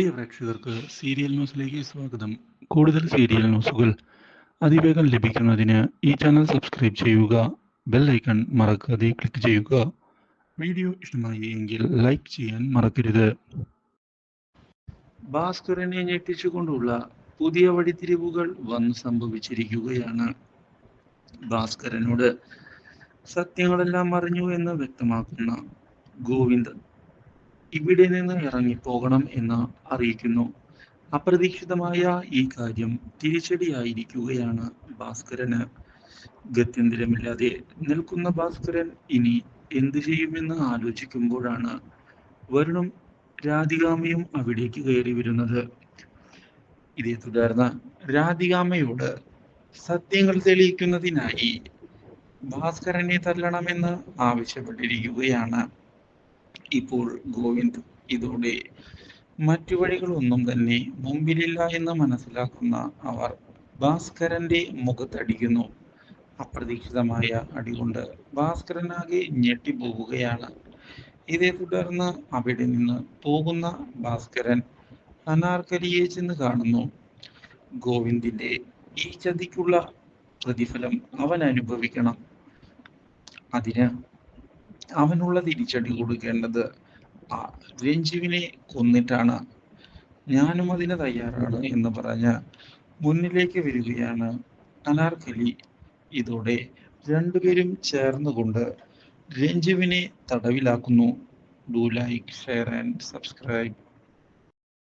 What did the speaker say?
പ്രിയ പ്രേക്ഷകർക്ക് സീരിയൽ ന്യൂസിലേക്ക് സ്വാഗതം. കൂടുതൽ സീരിയൽ ന്യൂസുകൾ അതിവേഗം ലഭിക്കുന്നതിന് ഈ ചാനൽ സബ്സ്ക്രൈബ് ചെയ്യുക ബെൽ ഐക്കൺ മറക്കാതെ ക്ലിക്ക് ചെയ്യുക. വീഡിയോ ഇഷ്ടമായി എങ്കിൽ ലൈക്ക് ചെയ്യാൻ മറക്കരുത്. ഭാസ്കരനെ ഞെട്ടിച്ചുകൊണ്ടുള്ള പുതിയ വഴിത്തിരിവുകൾ വന്നു സംഭവിച്ചിരിക്കുകയാണ് ഭാസ്കരനോട് സത്യങ്ങളെല്ലാം അറിഞ്ഞു എന്ന് വ്യക്തമാക്കുന്ന ഗോവിന്ദ് ഇവിടെ നിന്ന് ഇറങ്ങിപ്പോകണം എന്ന് അറിയിക്കുന്നു. അപ്രതീക്ഷിതമായ ഈ കാര്യം തിരിച്ചടിയായിരിക്കുകയാണ് ഭാസ്കരന്. ഗത്യന്തരമില്ലാതെ നിൽക്കുന്ന ഭാസ്കരൻ ഇനി എന്തു ചെയ്യുമെന്ന് ആലോചിക്കുമ്പോഴാണ് വരുണും രാധികാമയും അവിടേക്ക് കയറി വരുന്നത്. ഇതേ തുടർന്ന് രാധികാമയോട് സത്യങ്ങൾ തെളിയിക്കുന്നതിനായി ഭാസ്കരനെ തല്ലണമെന്ന് ആവശ്യപ്പെട്ടിരിക്കുകയാണ്. ഇപ്പോൾ ഗോവിന്ദ് ഇതോടെ മറ്റു വഴികളൊന്നും തന്നെ മുമ്പിലില്ല എന്ന് മനസ്സിലാക്കുന്ന അവർ ഭാസ്കരന്റെ മുഖത്തടിക്കുന്നു. അപ്രതീക്ഷിതമായ അടികൊണ്ട് ഭാസ്കരനാകെ ഞെട്ടിപ്പോവുകയാണ് ഇതേ തുടർന്ന് അവിടെ നിന്ന് പോകുന്ന ഭാസ്കരൻ അനാർക്കലിയെ ചെന്ന് കാണുന്നു. ഗോവിന്ദിന്റെ ഈ ചതിക്കുള്ള പ്രതിഫലം അവൻ അനുഭവിക്കണം. അതിന് അവനുള്ള തിരിച്ചടി കൊടുക്കേണ്ടത് രഞ്ജുവിനെ കൊന്നിട്ടാണ്. ഞാനും അതിന് തയ്യാറാണ് എന്ന് പറഞ്ഞ് മുന്നിലേക്ക് വരികയാണ് അനാർക്കലി ഇതോടെ രണ്ടുപേരും ചേർന്നുകൊണ്ട് രഞ്ജുവിനെ തടവിലാക്കുന്നു. Do like share and subscribe